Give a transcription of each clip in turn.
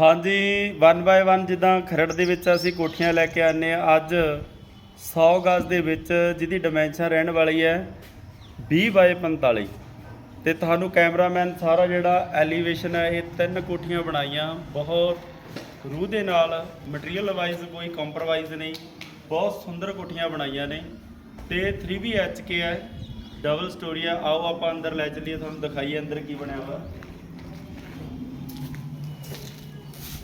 ਹਾਂਜੀ 1 ਬਾਏ 1 ਜਿੱਦਾਂ ਖਰੜ ਦੇ ਵਿੱਚ ਅਸੀਂ ਕੋਠੀਆਂ ਲੈ ਕੇ ਆਨੇ ਆ ਅੱਜ 100 ਗਜ਼ ਦੇ ਵਿੱਚ ਜਿਹਦੀ ਡਾਈਮੈਂਸ਼ਨ ਰਹਿਣ ਵਾਲੀ ਹੈ 20 ਬਾਏ 45 ਤੇ ਤੁਹਾਨੂੰ ਕੈਮਰਾਮੈਨ ਸਾਰਾ ਜਿਹੜਾ ਐਲੀਵੇਸ਼ਨ ਹੈ, ਇਹ ਤਿੰਨ ਕੋਠੀਆਂ ਬਣਾਈਆਂ। ਬਹੁਤ ਰੂਹ ਦੇ ਨਾਲ ਮਟੀਰੀਅਲ ਵਾਈਜ਼ ਕੋਈ ਕੰਪਰੋਮਾਈਜ਼ ਨਹੀਂ। ਬਹੁਤ ਸੁੰਦਰ ਕੋਠੀਆਂ ਬਣਾਈਆਂ ਨੇ। ਤੇ 3BHK ਹੈ ਡਬਲ ਸਟੋਰੀ ਆ ਆਓ ਆਪਾਂ ਅੰਦਰ ਲੈ ਚੱਲੀਏ, ਤੁਹਾਨੂੰ ਦਿਖਾਈਏ ਅੰਦਰ ਕੀ ਬਣਿਆ ਹੋਇਆ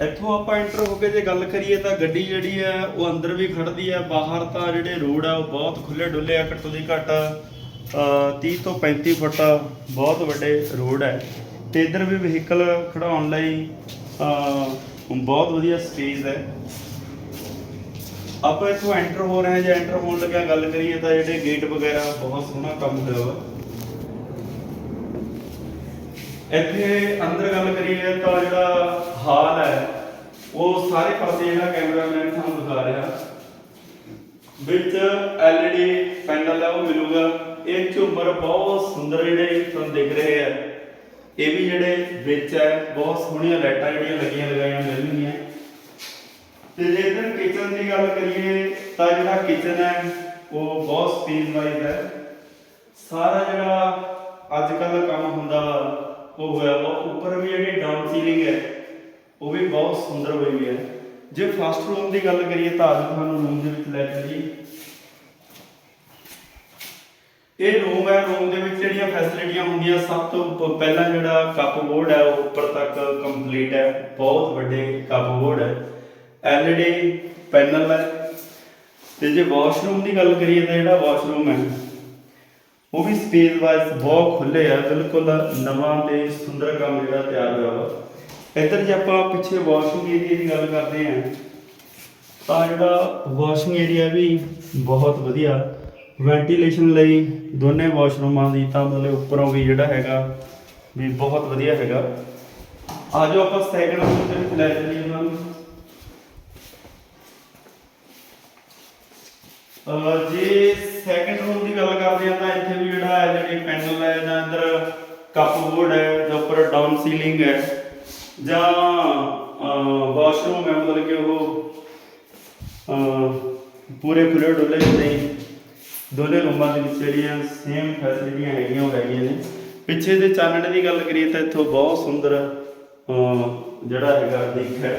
ਇੱਥੋਂ ਆਪਾਂ ਐਂਟਰ ਹੋ ਕੇ ਜੇ ਗੱਲ ਕਰੀਏ ਤਾਂ ਗੱਡੀ ਜਿਹੜੀ ਹੈ ਉਹ ਅੰਦਰ ਵੀ ਖੜਦੀ ਹੈ ਬਾਹਰ ਤਾਂ ਜਿਹੜੇ ਰੋਡ ਆ ਉਹ ਬਹੁਤ ਖੁੱਲੇ ਡੁੱਲੇ ਆ ਘੱਟੋ ਦੀ ਘੱਟ ਅ, 30 ਤੋਂ 35 ਫੁੱਟ ਬਹੁਤ ਵੱਡੇ ਰੋਡ ਹੈ। ਤੇ ਇੱਧਰ ਵੀ ਵਹੀਕਲ ਖੜਾਉਣ ਲਈ ਬਹੁਤ ਵਧੀਆ ਸਪੇਸ ਹੈ। ਆਪਾਂ ਇੱਥੋਂ ਐਂਟਰ ਹੋ ਰਹੇ ਹਾਂ ਜਾਂ ਐਂਟਰ ਹੋਣ ਲੱਗਿਆ ਗੱਲ ਕਰੀਏ ਤਾਂ ਜਿਹੜੇ ਗੇਟ ਵਗੈਰਾ ਬਹੁਤ ਸੋਹਣਾ ਕੰਮ ਹੋਇਆ ਵਾ। ਇੱਥੇ ਅੰਦਰ ਗੱਲ ਕਰੀਏ ਤਾਂ ਜਿਹੜਾ ਹਾਲ ਹੈ, ਉਹ ਸਾਰੇ ਪਾਸੇ ਜਿਹੜਾ ਕੈਮਰਾਮੈਨ ਤੁਹਾਨੂੰ ਦਿਖਾ ਰਿਹਾ। ਵਿੱਚ LED ਪੈਨਲ ਹੈ, ਉਹ ਮਿਲੂਗਾ। ਇਹ ਝੂਮਰ ਬਹੁਤ ਸੁੰਦਰ ਜਿਹੜੇ ਤੁਹਾਨੂੰ ਦਿਖ ਰਹੇ ਆ ਇਹ ਵੀ ਜਿਹੜੇ ਵਿੱਚ ਹੈ, ਬਹੁਤ ਸੋਹਣੀਆਂ ਲਾਈਟਾਂ ਜਿਹੜੀਆਂ ਲੱਗੀਆਂ, ਲਗਾਈਆਂ ਮਿਲਣਗੀਆਂ। ਤੇ ਜੇ ਇਧਰ ਕਿਚਨ ਦੀ ਗੱਲ ਕਰੀਏ, ਤਾਂ ਜਿਹੜਾ ਕਿਚਨ ਹੈ, ਉਹ ਬਹੁਤ ਸਪੇਸ ਵਾਈਜ਼ ਹੈ। ਸਾਰਾ ਜਿਹੜਾ ਅੱਜ ਕੱਲ ਕੰਮ ਹੁੰਦਾ ਉਹ ਹੋਇਆ ਵਾ ਉੱਪਰ ਵੀ ਜਿਹੜੀ ਡਾਊਨ ਸੀਲਿੰਗ ਹੈ, ਉਹ ਵੀ ਬਹੁਤ ਸੁੰਦਰ ਹੋਈ ਹੋਈ ਹੈ। ਜੇ ਫਸਟ ਰੂਮ ਦੀ ਗੱਲ ਕਰੀਏ ਤਾਂ ਅੱਜ ਤੁਹਾਨੂੰ ਰੂਮ ਦੇ ਵਿੱਚ ਲੈ ਚੱਲੀਏ ਇਹ ਰੂਮ ਹੈ ਰੂਮ ਦੇ ਵਿੱਚ ਜਿਹੜੀਆਂ ਫੈਸਿਲਿਟੀਆਂ ਹੁੰਦੀਆਂ, ਸਭ ਤੋਂ ਪਹਿਲਾਂ ਜਿਹੜਾ ਕੱਪ ਬੋਰਡ ਹੈ, ਉਹ ਉੱਪਰ ਤੱਕ ਕੰਪਲੀਟ ਹੈ। ਬਹੁਤ ਵੱਡੇ ਕੱਪ ਬੋਰਡ ਹੈ। LED ਪੈਨਲ ਹੈ। ਤੇ ਜੇ ਵਾਸ਼ਰੂਮ ਦੀ ਗੱਲ ਕਰੀਏ ਤਾਂ ਜਿਹੜਾ ਵਾਸ਼ਰੂਮ ਹੈ ਉਹ ਵੀ ਸਪੇਸ ਵਾਈਜ਼ ਬਹੁਤ ਖੁੱਲੇ ਆ, ਬਿਲਕੁਲ ਨਵਾਂ ਤੇ ਸੁੰਦਰ ਕੰਮ ਜਿਹੜਾ ਤਿਆਰ ਹੋਇਆ ਵਾ। ਇੱਧਰ ਜੇ ਆਪਾਂ ਪਿੱਛੇ ਵਾਸ਼ਿੰਗ ਏਰੀਆ ਦੀ ਗੱਲ ਕਰਦੇ ਹਾਂ, ਤਾਂ ਜਿਹੜਾ ਵਾਸ਼ਿੰਗ ਏਰੀਆ ਵੀ ਬਹੁਤ ਵਧੀਆ। ਵੈਂਟੀਲੇਸ਼ਨ ਲਈ ਦੋਨੇ ਵਾਸ਼ਰੂਮਾਂ ਦੀ ਤਾਂ ਮਤਲਬ ਉੱਪਰੋਂ ਵੀ ਜਿਹੜਾ ਹੈਗਾ ਵੀ ਬਹੁਤ ਵਧੀਆ ਹੈਗਾ। ਆਜੋ ਆਪਾਂ ਸੈਕਿੰਡ ਰੂਮ ਦੇ ਵਿੱਚ ਲੈ ਚੱਲੀਏ ਉਹਨਾਂ ਨੂੰ। ਜੇ ਸੈਕਿੰਡ ਰੂਮ ਦੀ ਗੱਲ ਕਰਦੇ ਆ ਤਾਂ ਇੱਥੇ ਵੀ ਜਿਹੜਾ ਹੈ ਜਿਹੜੀ ਪੈਨਲ ਹੈ ਜਾਂ ਅੰਦਰ ਕੱਪਬੋਰਡ ਹੈ ਜਾਂ ਉੱਪਰ ਡਾਊਨ ਸੀਲਿੰਗ ਹੈ ਜਾਂ ਵਾਸ਼ਰੂਮ ਹੈ ਮਤਲਬ ਕਿ ਉਹ ਅਹ, ਪੂਰੇ ਖੁੱਲੇ ਡੁੱਲੇ ਨਹੀਂ ਦੋਨੇ ਰੂਮਾਂ ਦੇ ਵਿੱਚ ਜਿਹੜੀਆਂ ਸੇਮ ਫੈਸਿਲਿਟੀਆਂ ਹੈਗੀਆਂ ਉਹ ਹੈਗੀਆਂ ਨੇ। ਪਿੱਛੇ ਦੇ ਚਾਨਣ ਦੀ ਗੱਲ ਕਰੀਏ ਤਾਂ ਇੱਥੋਂ ਬਹੁਤ ਸੁੰਦਰ ਜਿਹੜਾ ਹੈਗਾ ਦਿੱਖ ਹੈ।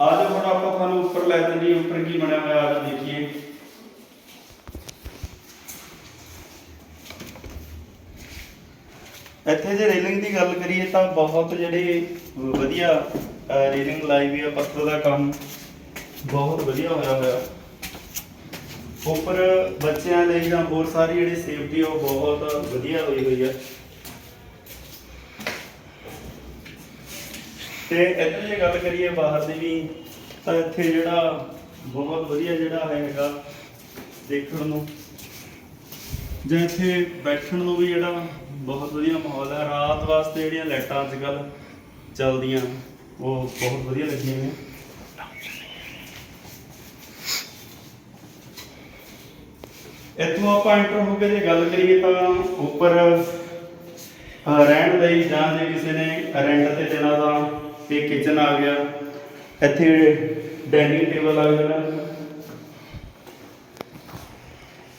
ਆਜੋ ਹੁਣ ਆਪਾਂ ਤੁਹਾਨੂੰ ਉੱਪਰ ਲੈ ਚੱਲੀਏ ਉੱਪਰ ਕੀ ਬਣਿਆ ਹੋਇਆ ਆ ਦੇਖੀਏ। ਇੱਥੇ ਜੇ ਰੇਲਿੰਗ ਦੀ ਗੱਲ ਕਰੀਏ ਤਾਂ ਬਹੁਤ ਜਿਹੜੇ ਵਧੀਆ ਰੇਲਿੰਗ ਲਾਈ ਵੀ ਆ ਪੱਥਰ ਦਾ ਕੰਮ। ਬਹੁਤ ਵਧੀਆ ਹੋਇਆ ਹੋਇਆ। ਉੱਪਰ ਬੱਚਿਆਂ ਲਈ ਜਾਂ ਹੋਰ ਸਾਰੀ ਜਿਹੜੀ ਸੇਫਟੀ ਉਹ ਬਹੁਤ ਵਧੀਆ ਹੋਈ ਹੋਈ ਹੈ ਤੇ ਇੱਧਰ ਜੇ ਗੱਲ ਕਰੀਏ ਬਾਹਰ ਦੀ ਵੀ, ਤਾਂ ਇੱਥੇ ਜਿਹੜਾ ਬਹੁਤ ਵਧੀਆ ਜਿਹੜਾ ਹੈਗਾ ਦੇਖਣ ਨੂੰ। ਜਾਂ ਇੱਥੇ ਬੈਠਣ ਨੂੰ ਵੀ ਜਿਹੜਾ ਬਹੁਤ ਵਧੀਆ ਮਾਹੌਲ ਹੈ। ਰਾਤ ਵਾਸਤੇ ਜਿਹੜੀਆਂ ਲਾਈਟਾਂ ਅੱਜ ਕੱਲ ਚੱਲਦੀਆਂ, ਉਹ ਬਹੁਤ ਵਧੀਆ ਲੱਗੀਆਂ ਨੇ। ਇੱਥੋਂ ਆਪਾਂ ਐਂਟਰ ਹੋ ਕੇ ਜੇ ਗੱਲ ਕਰੀਏ ਤਾਂ ਉੱਪਰ ਰਹਿਣ ਲਈ ਜਾਂ ਜੇ ਕਿਸੇ ਨੇ ਰੈਂਟ ਤੇ ਦੇਣਾ ਤਾਂ ਇਹ ਕਿਚਨ ਆ ਗਿਆ। ਇੱਥੇ ਡਾਈਨਿੰਗ ਟੇਬਲ ਆ ਗਿਆ।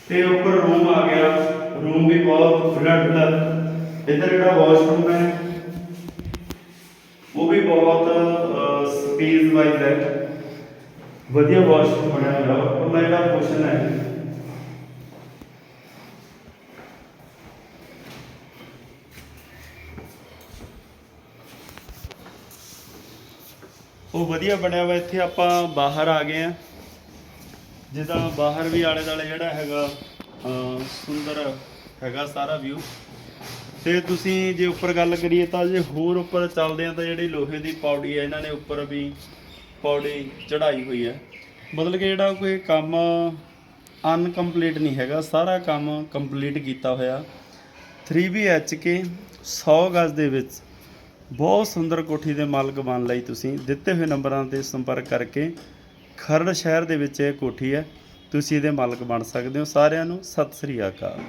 ਤੇ ਉੱਪਰ ਰੂਮ ਆ ਗਿਆ। ਰੂਮ ਵੀ ਬਹੁਤ ਖੁੱਲਾ ਡੁੱਲਾ ਇੱਧਰ ਜਿਹੜਾ ਵਾਸ਼ਰੂਮ ਹੈ, ਉਹ ਵੀ ਬਹੁਤ ਸਪੇਸ ਵਾਈਜ਼ ਹੈ। ਵਧੀਆ ਵਾਸ਼ਰੂਮ ਬਣਿਆ ਹੋਇਆ। ਉਹਦਾ ਜਿਹੜਾ ਪੋਸ਼ਨ ਹੈ ਉਹ ਵਧੀਆ ਬਣਿਆ ਵਾ, ਇੱਥੇ ਆਪਾਂ ਬਾਹਰ ਆ ਗਏ ਆ ਜਿਹਦਾ ਬਾਹਰ ਵੀ ਆਲੇ ਦਾਲੇ ਜਿਹੜਾ ਹੈਗਾ ਸੁੰਦਰ ਹੈਗਾ ਸਾਰਾ ਵਿਊ ਤੇ ਤੁਸੀਂ ਜੇ ਉੱਪਰ ਗੱਲ ਕਰੀਏ ਤਾਂ ਜੇ ਹੋਰ ਉੱਪਰ ਚੱਲਦੇ ਆ ਤਾਂ ਜਿਹੜੀ ਲੋਹੇ ਦੀ ਪੌੜੀ ਹੈ, ਇਹਨਾਂ ਨੇ ਉੱਪਰ ਵੀ ਪੌੜੀ ਚੜਾਈ ਹੋਈ ਹੈ। ਮਤਲਬ ਕਿ ਜਿਹੜਾ ਕੋਈ ਕੰਮ ਅਨਕੰਪਲੀਟ ਨਹੀਂ ਹੈਗਾ, ਸਾਰਾ ਕੰਮ ਕੰਪਲੀਟ ਕੀਤਾ ਹੋਇਆ। 3BHK 100 ਗਜ਼ ਦੇ ਵਿੱਚ ਬਹੁਤ ਸੁੰਦਰ ਕੋਠੀ ਦੇ ਮਾਲਕ ਬਣ ਲਈ ਤੁਸੀਂ। ਦਿੱਤੇ ਹੋਏ ਨੰਬਰਾਂ ਤੇ ਸੰਪਰਕ ਕਰਕੇ ਖਰੜ ਸ਼ਹਿਰ ਦੇ ਵਿੱਚ ਇਹ ਕੋਠੀ ਹੈ। ਤੁਸੀਂ ਇਹਦੇ ਮਾਲਕ ਬਣ ਸਕਦੇ ਹੋ। ਸਾਰਿਆਂ ਨੂੰ ਸਤਿ ਸ੍ਰੀ ਅਕਾਲ।